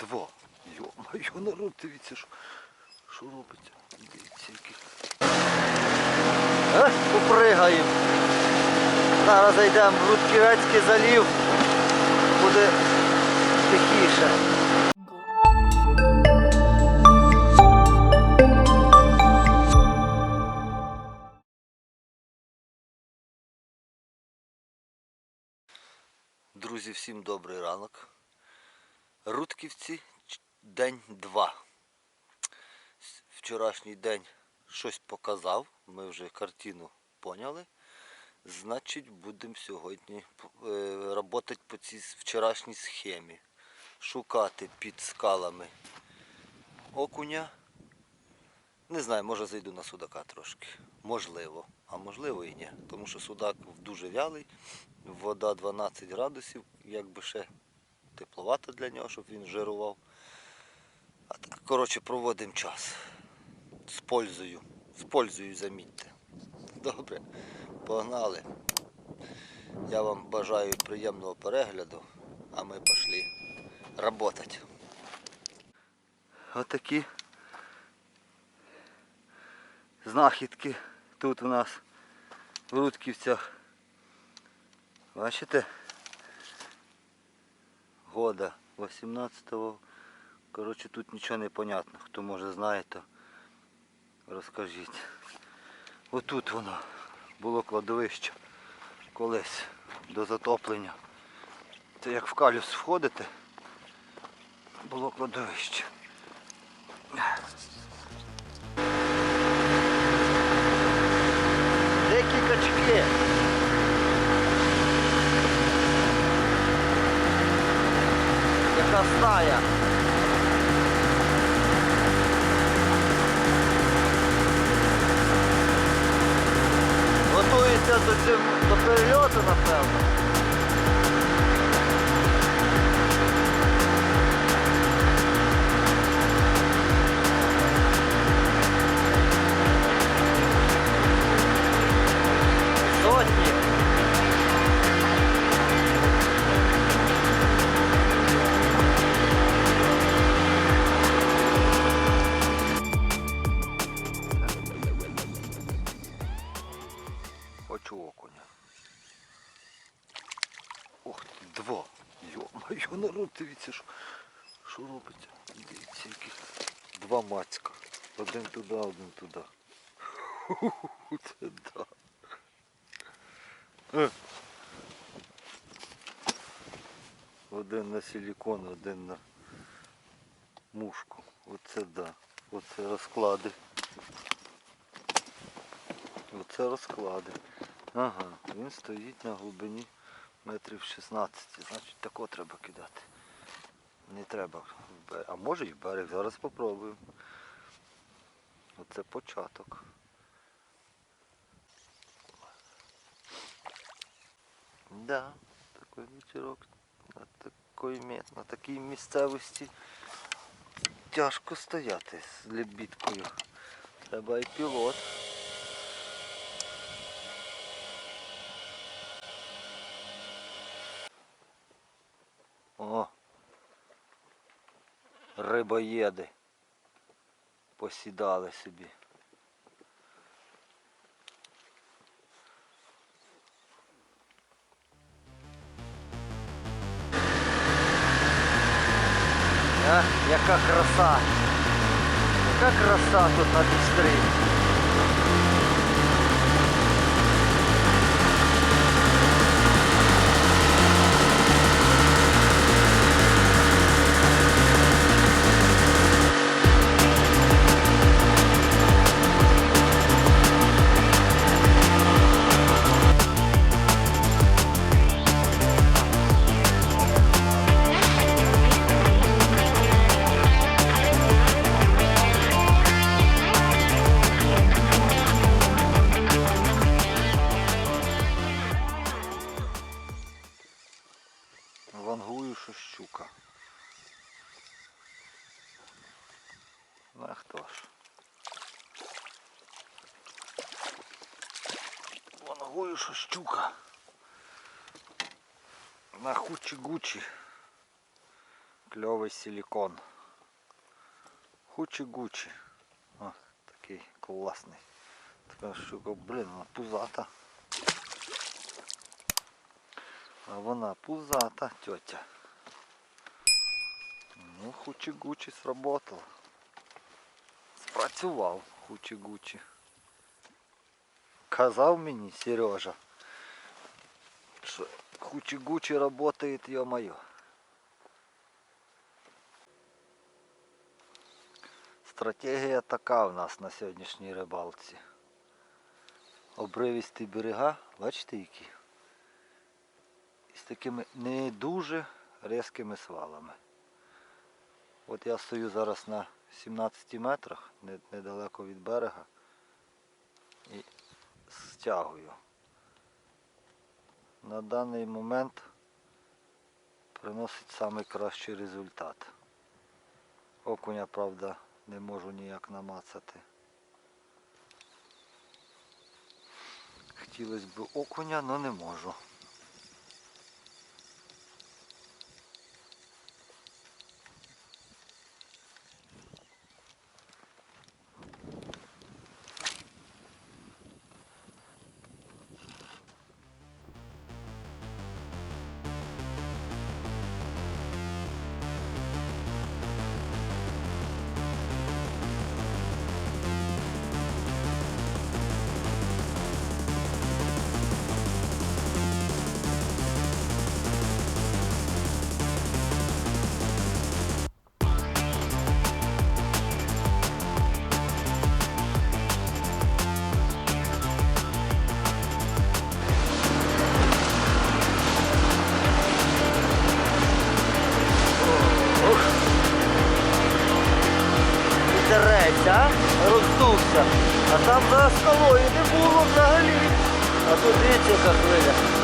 Два. Йо-моє, народ, дивіться, що, що робиться. Дивіться, які. Е, попригаємо. Зараз зайдемо в Рудківецький залів. Буде тихіше. Друзі, всім добрий ранок. Рудківці, день 2. Вчорашній день щось показав, ми вже картину поняли. Значить, будемо сьогодні працювати по цій вчорашній схемі. Шукати під скалами окуня. Не знаю, може зайду на судака трошки. Можливо, а можливо і ні. Тому що судак дуже вялий, вода 12 градусів, якби ще тепловато для нього, щоб він жирував. А так, коротше, проводимо час. З пользою. З пользою, замітьте. Добре, погнали. Я вам бажаю приємного перегляду, а ми пішли працювати. Отакі знахідки тут у нас в Рудківцях. Бачите? Года 18-го. Коротше, тут нічого не понятно. Хто може знає, то розкажіть. Отут воно було кладовище колись до затоплення. Це як в калюс входите, було кладовище. Яка стая. Готується до, до перельоту, напевно. Йо-моє, народ, дивіться, що, що робиться. Дивіться, які два мацька. Один туди, один туди. Це да. Е. Один на силікон, один на мушку. Оце да. Оце розклади. Оце розклади. Ага, він стоїть на глибині метрів 16. Значить тако треба кидати. Не треба. А може і в берег. Зараз спробуємо. Оце початок. Да, такий вечірок на такій, на такій місцевості тяжко стояти з лебідкою. Треба і пілот. О! Рибоєди посідали собі. А, яка краса! Яка краса тут на бістрі! Вангую, що щука. Ну хто ж? Вангую, що щука. На хучі-гучі. Кльовий силікон. Хучі-гучі. О, такий класний. Така штука, блін, вона пузата. А вона пузата, тьотя. Ну, хучі-гучі сработало. Спрацював хучі-гучі. Казав мені Сережа, що хучі-гучі работает, ё-моё. Стратегія така в нас на сьогоднішній рибалці. Обривісті берега, бачите які? Такими не дуже різкими свалами. От я стою зараз на 17 метрах, недалеко від берега, і стягую. На даний момент приносить найкращий результат. Окуня, правда, не можу ніяк намацати. Хотілося б окуня, але не можу. Роздувся. А там за скалою не було взагалі. А тут дивіться, яка хвиля.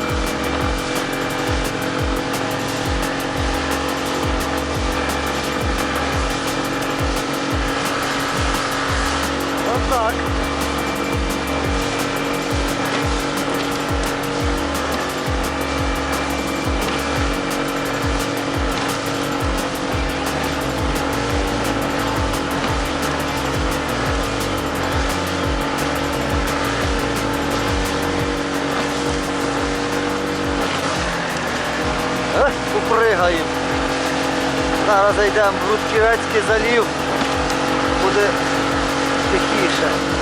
Попригаємо. Зараз зайдемо в Рудківецький залів. Буде тихіше.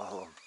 alone.